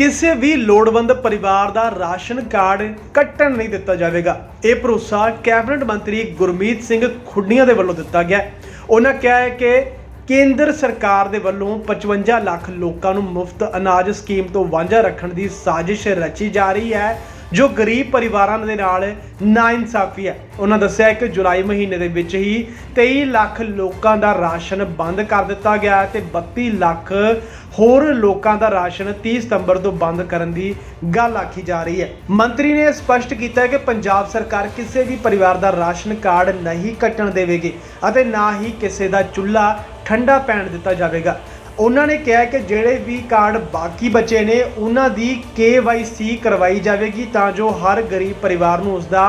ਕਿਸੇ ਵੀ ਲੋੜਵੰਦ ਪਰਿਵਾਰ ਦਾ ਰਾਸ਼ਨ ਕਾਰਡ ਕੱਟਣ ਨਹੀਂ ਦਿੱਤਾ ਜਾਵੇਗਾ। ਇਹ ਭਰੋਸਾ ਕੈਬਨਿਟ ਮੰਤਰੀ ਗੁਰਮੀਤ ਸਿੰਘ ਖੁੱਡੀਆਂ ਦੇ ਵੱਲੋਂ ਦਿੱਤਾ ਗਿਆ। ਉਹਨਾਂ ਕਿਹਾ ਹੈ ਕਿ ਕੇਂਦਰ ਸਰਕਾਰ ਦੇ ਵੱਲੋਂ 55 ਲੱਖ ਲੋਕਾਂ ਨੂੰ ਮੁਫਤ ਅਨਾਜ ਸਕੀਮ ਤੋਂ ਵਾਂਝਾ ਰੱਖਣ ਦੀ ਸਾਜ਼ਿਸ਼ ਰਚੀ ਜਾ ਰਹੀ ਹੈ। ਜੋ ਗਰੀਬ ਪਰਿਵਾਰਾਂ ਦੇ ਨਾਲ ਨਾਇਨਸਾਫੀ ਹੈ। ਉਹਨਾਂ ਦੱਸਿਆ ਕਿ ਜੁਲਾਈ ਮਹੀਨੇ ਦੇ ਵਿੱਚ ਹੀ 23 ਲੱਖ ਲੋਕਾਂ ਦਾ ਰਾਸ਼ਨ ਬੰਦ ਕਰ ਦਿੱਤਾ ਗਿਆ ਹੈ ਤੇ 32 ਲੱਖ ਹੋਰ ਲੋਕਾਂ ਦਾ ਰਾਸ਼ਨ 30 ਸਤੰਬਰ ਤੋਂ ਬੰਦ ਕਰਨ ਦੀ ਗੱਲ ਆਖੀ ਜਾ ਰਹੀ ਹੈ। ਮੰਤਰੀ ਨੇ ਸਪਸ਼ਟ ਕੀਤਾ ਕਿ ਪੰਜਾਬ ਸਰਕਾਰ ਕਿਸੇ ਵੀ ਪਰਿਵਾਰ ਦਾ ਰਾਸ਼ਨ ਕਾਰਡ ਨਹੀਂ ਕੱਟਣ ਦੇਵੇਗੀ ਅਤੇ ਨਾ ਹੀ ਕਿਸੇ ਦਾ ਚੁੱਲ੍ਹਾ ਠੰਡਾ ਪੈਣ ਦਿੱਤਾ ਜਾਵੇਗਾ। ਉਹਨਾਂ ਨੇ ਕਿਹਾ ਕਿ ਜਿਹੜੇ ਵੀ ਕਾਰਡ ਬਾਕੀ ਬਚੇ ਨੇ, ਉਹਨਾਂ ਦੀ KYC ਕਰਵਾਈ ਜਾਵੇਗੀ ਤਾਂ ਜੋ ਹਰ ਗਰੀਬ ਪਰਿਵਾਰ ਨੂੰ ਉਸ ਦਾ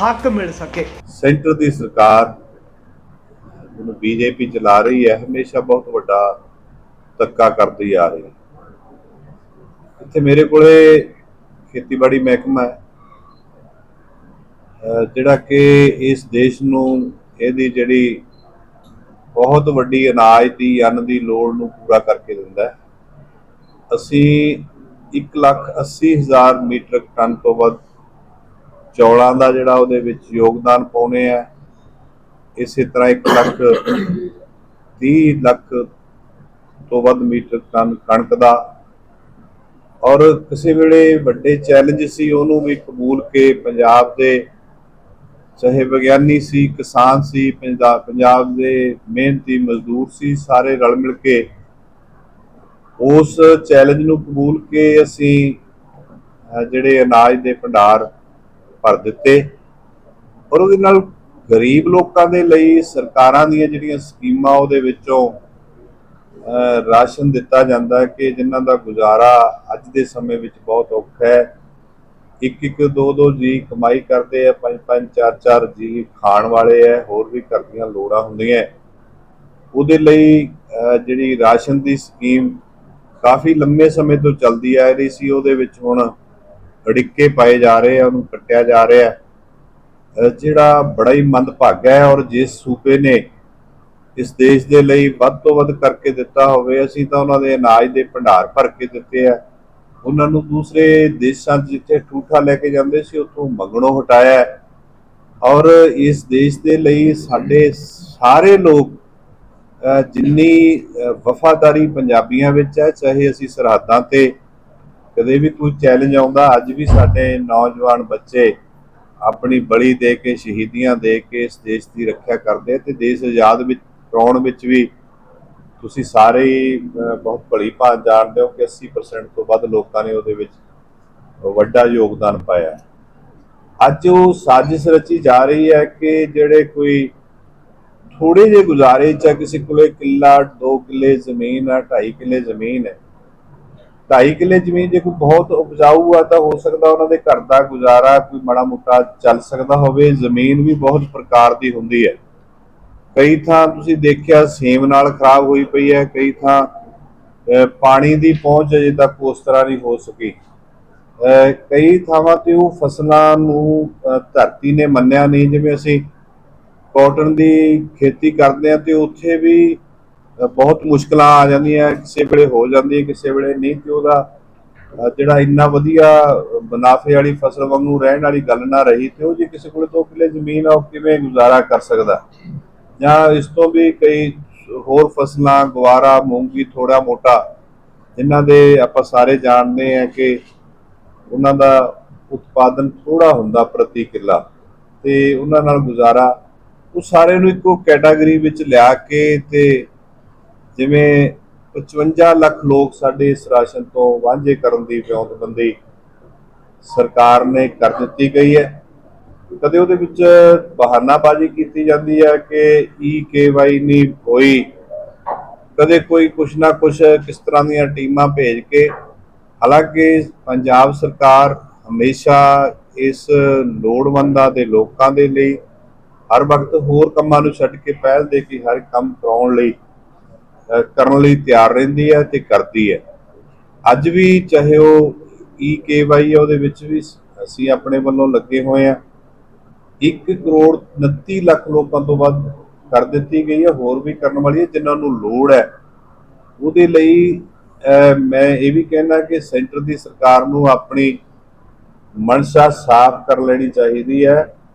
ਹੱਕ ਮਿਲ ਸਕੇ। ਸੈਂਟਰ ਦੀ ਸਰਕਾਰ ਜਿਹਨੂੰ ਬੀਜੇਪੀ ਚਲਾ ਰਹੀ ਹੈ, ਹਮੇਸ਼ਾ ਬਹੁਤ ਵੱਡਾ ਧੱਕਾ ਕਰਦੀ ਆ ਰਹੀ ਹੈ। ਇੱਥੇ ਮੇਰੇ ਕੋਲੇ ਖੇਤੀਬਾੜੀ ਮਹਿਕਮਾ ਹੈ। ਜਿਹੜਾ ਕਿ ਇਸ ਦੇਸ਼ ਨੂੰ ਇਹਦੀ ਜਿਹੜੀ ਬਹੁਤ ਵੱਡੀ ਅਨਾਜ ਦੀ, ਅੰਨ ਦੀ ਲੋੜ ਨੂੰ ਪੂਰਾ ਕਰਕੇ ਦਿੰਦਾ ਹੈ। ਅਸੀਂ 180000 ਮੀਟ੍ਰਿਕ ਟਨ ਤੋਂ ਵੱਧ ਚੌਲਾਂ ਦਾ ਜਿਹੜਾ ਉਹਦੇ ਵਿੱਚ ਯੋਗਦਾਨ ਪਾਉਨੇ ਆ। ਇਸੇ ਤਰ੍ਹਾਂ 1 ਲੱਖ 30 ਲੱਖ ਤੋਂ ਵੱਧ ਮੀਟਰ ਟਨ ਕਣਕ ਦਾ। ਔਰ ਕਿਸੇ ਵੇਲੇ ਵੱਡੇ ਚੈਲੰਜ ਸੀ, ਉਹਨੂੰ ਵੀ ਕਬੂਲ ਕੇ ਪੰਜਾਬ ਦੇ ਚਾਹੇ ਵਿਗਿਆਨੀ ਸੀ ਕਿਸਾਨ ਸੀ ਪੰਜਾਬ ਪੰਜਾਬ ਦੇ ਮਿਹਨਤੀ ਮਜ਼ਦੂਰ ਸੀ ਸਾਰੇ ਰਲ ਮਿਲ ਕੇ ਉਸ ਚੈਲੰਜ ਨੂੰ ਕਬੂਲ ਕੇ ਅਸੀਂ ਜਿਹੜੇ ਅਨਾਜ ਦੇ ਭੰਡਾਰ ਭਰ ਦਿੱਤੇ ਔਰ ਉਹਦੇ ਨਾਲ ਗਰੀਬ ਲੋਕਾਂ ਦੇ ਲਈ ਸਰਕਾਰਾਂ ਦੀਆਂ ਜਿਹੜੀਆਂ ਸਕੀਮਾਂ ਉਹਦੇ ਵਿੱਚੋਂ ਅਹ, ਰਾਸ਼ਨ ਦਿੱਤਾ ਜਾਂਦਾ ਕਿ ਜਿਨ੍ਹਾਂ ਦਾ ਗੁਜ਼ਾਰਾ ਅੱਜ ਦੇ ਸਮੇਂ ਵਿੱਚ ਬਹੁਤ ਔਖਾ ਹੈ। ਇੱਕ ਇੱਕ ਦੋ ਦੋ ਜੀ ਕਮਾਈ ਕਰਦੇ ਆ ਪੰਜ ਪੰਜ ਚਾਰ ਚਾਰ ਜੀ ਖਾਣ ਵਾਲੇ ਆ, ਹੋਰ ਵੀ ਘਰ ਦੀਆਂ ਲੋੜਾਂ ਹੁੰਦੀਆਂ। ਉਹਦੇ ਲਈ ਜਿਹੜੀ ਰਾਸ਼ਨ ਦੀ ਸਕੀਮ ਕਾਫੀ ਲੰਮੇ ਸਮੇਂ ਤੋਂ ਚੱਲਦੀ ਆ ਰਹੀ ਸੀ, ਉਹਦੇ ਵਿੱਚ ਹੁਣ ਅੜਿੱਕੇ ਪਾਏ ਜਾ ਰਹੇ ਆ, ਉਹਨੂੰ ਕੱਟਿਆ ਜਾ ਰਿਹਾ। ਜਿਹੜਾ ਬੜਾ ਹੀ ਮੰਦਭਾਗਾ ਹੈ ਔਰ ਜਿਸ ਸੂਬੇ ਨੇ ਇਸ ਦੇਸ਼ ਦੇ ਲਈ ਵੱਧ ਤੋਂ ਵੱਧ ਕਰਕੇ ਦਿੱਤਾ ਹੋਵੇ, ਅਸੀਂ ਤਾਂ ਉਹਨਾਂ ਦੇ ਅਨਾਜ ਦੇ ਭੰਡਾਰ ਭਰ ਕੇ ਦਿੱਤੇ ਆ। ਉਹਨਾਂ ਨੂੰ ਦੂਸਰੇ ਦੇਸ਼ਾਂ 'ਚ ਜਿੱਥੇ ਠੂਠਾ ਲੈ ਕੇ ਜਾਂਦੇ ਸੀ, ਉੱਥੋਂ ਮੰਗਣੋਂ ਹਟਾਇਆ ਔਰ ਇਸ ਦੇਸ਼ ਦੇ ਲਈ ਸਾਡੇ ਸਾਰੇ ਲੋਕ ਜਿੰਨੀ ਵਫਾਦਾਰੀ ਪੰਜਾਬੀਆਂ ਵਿੱਚ ਹੈ, ਚਾਹੇ ਅਸੀਂ ਸਰਹੱਦਾਂ ਤੇ ਕਦੇ ਵੀ ਕੋਈ ਚੈਲੰਜ ਆਉਂਦਾ, ਅੱਜ ਵੀ ਸਾਡੇ ਨੌਜਵਾਨ ਬੱਚੇ ਆਪਣੀ ਬਲੀ ਦੇ ਕੇ, ਸ਼ਹੀਦੀਆਂ ਦੇ ਕੇ ਇਸ ਦੇਸ਼ ਦੀ ਰੱਖਿਆ ਕਰਦੇ ਆ ਤੇ ਦੇਸ਼ ਆਜ਼ਾਦ ਵਿੱਚ, ਕਰਾਉਣ ਵਿੱਚ ਵੀ ਤੁਸੀਂ ਸਾਰੇ ਬਹੁਤ ਭਲੀ ਭਾਂਤ ਜਾਣਦੇ ਹੋ ਕਿ 80% ਤੋਂ ਵੱਧ ਲੋਕਾਂ ਨੇ ਉਹਦੇ ਵਿੱਚ ਵੱਡਾ ਯੋਗਦਾਨ ਪਾਇਆ। ਅੱਜ ਉਹ ਸਾਜ਼ਿਸ਼ ਰਚੀ ਜਾ ਰਹੀ ਹੈ ਕਿ ਜਿਹੜੇ ਕੋਈ ਥੋੜੇ ਜਿਹੇ ਗੁਜ਼ਾਰੇ ਚ ਕਿਸੇ ਕੋਲੇ ਕਿੱਲਾ 2 ਕਿੱਲੇ ਜ਼ਮੀਨ ਆ 2.5 ਕਿੱਲੇ ਜ਼ਮੀਨ ਹੈ। 2.5 ਕਿੱਲੇ ਜ਼ਮੀਨ ਜੇ ਕੋਈ ਬਹੁਤ ਉਪਜਾਊ ਆ ਤਾਂ ਹੋ ਸਕਦਾ ਉਹਨਾਂ ਦੇ ਘਰ ਦਾ ਗੁਜ਼ਾਰਾ ਕੋਈ ਮਾੜਾ ਮੋਟਾ ਚੱਲ ਸਕਦਾ ਹੋਵੇ, ਜ਼ਮੀਨ ਵੀ ਬਹੁਤ ਪ੍ਰਕਾਰ ਦੀ ਹੁੰਦੀ ਹੈ। ਕਈ ਥਾਂ ਤੁਸੀਂ ਦੇਖਿਆ ਸੇਮ ਨਾਲ ਖਰਾਬ ਹੋਈ ਪਈ ਹੈ ਕਈ ਥਾਂ ਪਾਣੀ ਦੀ ਪਹੁੰਚ ਅਜੇ ਤੱਕ ਉਸ ਤਰ੍ਹਾਂ ਨਹੀਂ ਹੋ ਸਕੀ। ਅਹ, ਕਈ ਥਾਵਾਂ ਤੇ ਉਹ ਫਸਲਾਂ ਨੂੰ ਧਰਤੀ ਨੇ ਮੰਨਿਆ ਨਹੀਂ ਜਿਵੇਂ ਅਸੀਂ ਕਾਟਨ ਦੀ ਖੇਤੀ ਕਰਦੇ ਆ ਤੇ ਉੱਥੇ ਵੀ ਬਹੁਤ ਮੁਸ਼ਕਲਾਂ ਆ ਜਾਂਦੀਆਂ ਕਿਸੇ ਵੇਲੇ ਹੋ ਜਾਂਦੀ ਹੈ ਕਿਸੇ ਵੇਲੇ ਨਹੀਂ ਤੇ ਉਹਦਾ ਜਿਹੜਾ ਇੰਨਾ ਵਧੀਆ ਮੁਨਾਫੇ ਵਾਲੀ ਫਸਲ ਵਾਂਗੂ ਰਹਿਣ ਵਾਲੀ ਗੱਲ ਨਾ ਰਹੀ ਤੇ ਉਹ ਜੇ ਕਿਸੇ ਕੋਲੇ 2 ਕਿੱਲੇ ਜ਼ਮੀਨ ਆ ਉਹ ਕਿਵੇਂ ਗੁਜ਼ਾਰਾ ਕਰ ਸਕਦਾ? ਜਾਂ ਇਸ ਤੋਂ ਵੀ ਕਈ ਹੋਰ ਫਸਲਾਂ ਗਵਾਰਾ ਮੂੰਗੀ ਥੋੜਾ ਮੋਟਾ, ਜਿਨ੍ਹਾਂ ਦੇ ਆਪਾਂ ਸਾਰੇ ਜਾਣਦੇ ਆ ਕਿ ਉਹਨਾਂ ਦਾ ਉਤਪਾਦਨ ਥੋੜਾ ਹੁੰਦਾ ਪ੍ਰਤੀ ਕਿੱਲਾ ਤੇ ਉਹਨਾਂ ਨਾਲ ਗੁਜ਼ਾਰਾ, ਉਹ ਸਾਰੇ ਨੂੰ ਇੱਕੋ ਕੈਟਾਗਰੀ ਵਿੱਚ ਲਿਆ ਕੇ ਤੇ ਜਿਵੇਂ 55 ਲੱਖ ਲੋਕ ਸਾਡੇ ਇਸ ਰਾਸ਼ਨ ਤੋਂ ਵਾਂਝੇ ਕਰਨ ਦੀ ਵਿਉਂਤਬੰਦੀ ਸਰਕਾਰ ਨੇ ਕਰ ਦਿੱਤੀ ਗਈ ਹੈ। ਕਦੇ ਉਹਦੇ ਵਿੱਚ ਬਹਾਨਾਬਾਜ਼ੀ ਕੀਤੀ ਜਾਂਦੀ ਹੈ ਕਿ ਈ ਕੇਵਾਈ ਨਹੀਂ ਹੋਈ? ਕਦੇ ਕੋਈ ਕੁਛ ਨਾ ਕੁਛ ਕਿਸ ਤਰ੍ਹਾਂ ਦੀਆਂ ਟੀਮਾਂ ਭੇਜ ਕੇ? ਹਾਲਾਂਕਿ ਪੰਜਾਬ ਸਰਕਾਰ ਹਮੇਸ਼ਾ ਇਸ ਲੋੜਵੰਦਾਂ ਦੇ ਲੋਕਾਂ ਦੇ ਲਈ ਹਰ ਵਕਤ ਹੋਰ ਕੰਮਾਂ ਨੂੰ ਛੱਡ ਕੇ ਪਹਿਲ ਦੇ ਕੇ ਹਰ ਕੰਮ ਕਰਾਉਣ ਲਈ ਕਰਨ ਲਈ ਤਿਆਰ ਰਹਿੰਦੀ ਹੈ ਤੇ ਕਰਦੀ ਹੈ। ਅੱਜ ਵੀ ਚਾਹੇ ਉਹ ਈ ਕੇਵਾਈ ਹੈ ਉਹਦੇ ਵਿੱਚ ਵੀ ਅਸੀਂ ਆਪਣੇ ਵੱਲੋਂ ਲੱਗੇ ਹੋਏ ਆ 1 ਕਰੋੜ 29 ਲੱਖ ਲੋਕਾਂ ਤੋਂ ਵੱਧ ਕਰ ਦਿੱਤੀ ਗਈ ਹੈ, ਹੋਰ ਵੀ ਕਰਨ ਵਾਲੀ ਹੈ, ਜਿਨ੍ਹਾਂ ਨੂੰ ਲੋੜ ਹੈ। ਉਹਦੇ ਲਈ ਮੈਂ ਇਹ ਵੀ ਕਹਿਣਾ ਕਿ ਸੈਂਟਰ ਦੀ ਸਰਕਾਰ ਨੂੰ ਆਪਣੀ ਮਨਸ਼ਾ ਸਾਫ਼ ਕਰ ਲੈਣੀ ਚਾਹੀਦੀ ਹੈ।